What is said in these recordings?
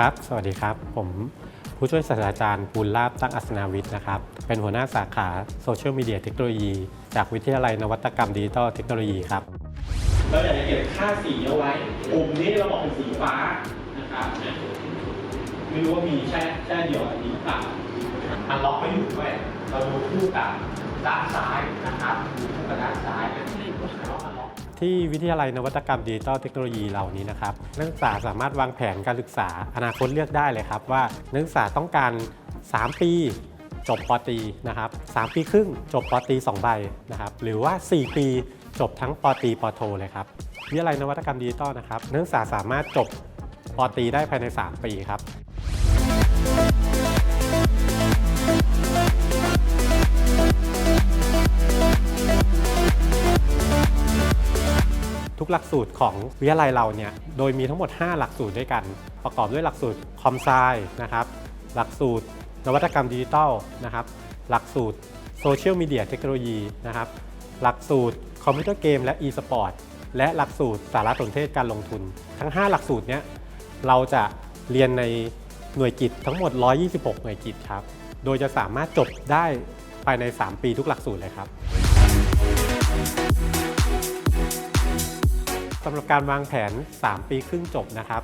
ครับ สวัสดีครับ ผมผู้ช่วยศาสตราจารย์ปูลลาบตั้งอัศนาวิทย์นะครับ เป็นหัวหน้าสาขาโซเชียลมีเดียเทคโนโลยี จากวิทยาลัยนวัตกรรมดิจิทัลเทคโนโลยีครับ เราอยากจะเก็บค่าสีเอาไว้ปุ่มนี้เราบอกเป็นสีฟ้านะครับนะไม่รู้ว่ามีแค่แค่เดียวอันนี้หรือเปล่ามันล็อกไม่อยู่ด้วย เราดูคู่กับด้านซ้ายนะครับ ที่วิทยาลัยนวัตกรรมดิจิทัลเทคโนโลยีเหล่านี้นะครับนักศึกษาสามารถวางแผนการศึกษาอนาคตเลือกได้เลยครับว่านักศึกษาต้องการ 3 ปีจบปตรีนะครับ3ปีครึ่งจบปตรี2ใบนะครับหรือว่า 4 ปีจบทั้งปตรีปโทเลยครับวิทยาลัยนวัตกรรมดิจิทัลนะครับนักศึกษาสามารถจบปตรีได้ภายใน 3 ปีครับ หลักสูตรของวิทยาลัยเราเนี่ยโดยมีทั้งหมด 5 หลักสูตรด้วยกัน ประกอบด้วยหลักสูตรคอมไซนะครับหลักสูตร นวัตกรรมดิจิทัลนะครับหลักสูตรโซเชียลมีเดียเทคโนโลยีนะครับหลักสูตรคอมพิวเตอร์เกมและ e-sport และหลักสูตรสารสนเทศการลงทุน ทั้ง 5 หลักสูตรเนี้ยเราจะเรียนในหน่วยกิจทั้งหมด 126 หน่วยกิจครับ โดยจะสามารถจบได้ภายใน 3 ปีทุกหลักสูตรเลยครับ สำหรับการวางแผน 3 ปีครึ่งจบนะครับ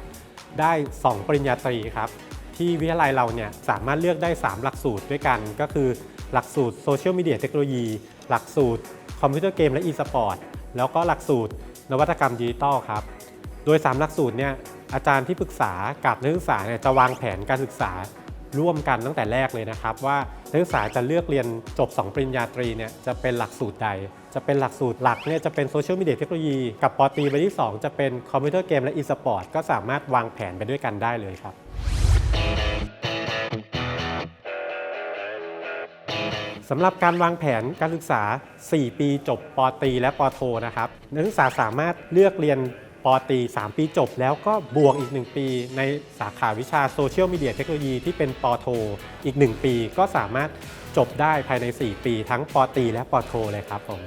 ได้ 2 ปริญญาตรีครับ ที่วิทยาลัยเราเนี่ยสามารถเลือกได้ 3 หลักสูตรด้วยกัน ก็คือหลักสูตรโซเชียลมีเดียเทคโนโลยี หลักสูตรคอมพิวเตอร์เกมและ e-sport แล้วก็หลักสูตรนวัตกรรมดิจิทัลครับ โดย 3 หลักสูตรเนี่ยอาจารย์ที่ปรึกษากับนักศึกษาเนี่ยจะวางแผนการศึกษา ร่วมกันตั้งแต่แรกเลยนะครับ ว่านักศึกษาจะเลือกเรียนจบ 2 ปริญญาตรีเนี่ยจะเป็นหลักสูตรใด จะเป็นหลักสูตรหลักเนี่ยจะเป็นโซเชียลมีเดียเทคโนโลยีกับปอตีใบที่ 2 จะเป็นคอมพิวเตอร์เกมและ e-sport ก็สามารถวางแผนไปด้วยกันได้เลยครับสำหรับการวางแผนการศึกษา 4 ปีจบปอตรีและปอโทนะครับนักศึกษาสามารถเลือกเรียน ปอตรี3 ปีจบ แล้วก็บวกอีก 1 ปี ในสาขาวิชาโซเชียลมีเดียเทคโนโลยีที่เป็นปอโท อีก 1 ปีก็สามารถจบได้ภายใน 4 ปี ทั้งปอตรีและปอโทเลยครับผม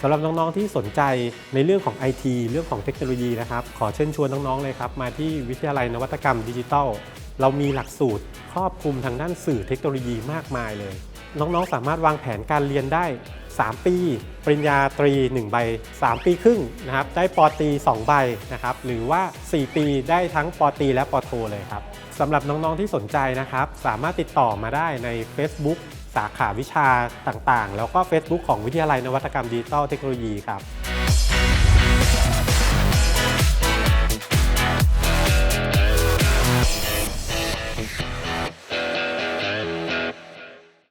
สำหรับน้อง ๆ ที่สนใจในเรื่องของ IT เรื่องของเทคโนโลยีนะครับ ขอเชิญชวนน้อง ๆ เลยครับ มาที่วิทยาลัยนวัตกรรมดิจิทัล เรามีหลักสูตรครอบคลุมทางด้านสื่อเทคโนโลยีมากมายเลย น้อง ๆ สามารถวางแผนการเรียนได้ 3 ปี ปริญญาตรี 1 ใบ 3 ปีครึ่งนะครับได้ปอตรี2 ใบนะครับหรือว่า 4 ปีได้ทั้งปอตรีและปอโทเลยครับสำหรับน้องๆที่สนใจนะครับ สามารถติดต่อมาได้ใน Facebook สาขาวิชาต่างๆ แล้วก็ Facebook ของวิทยาลัยนวัตกรรมดิจิทัลเทคโนโลยีครับ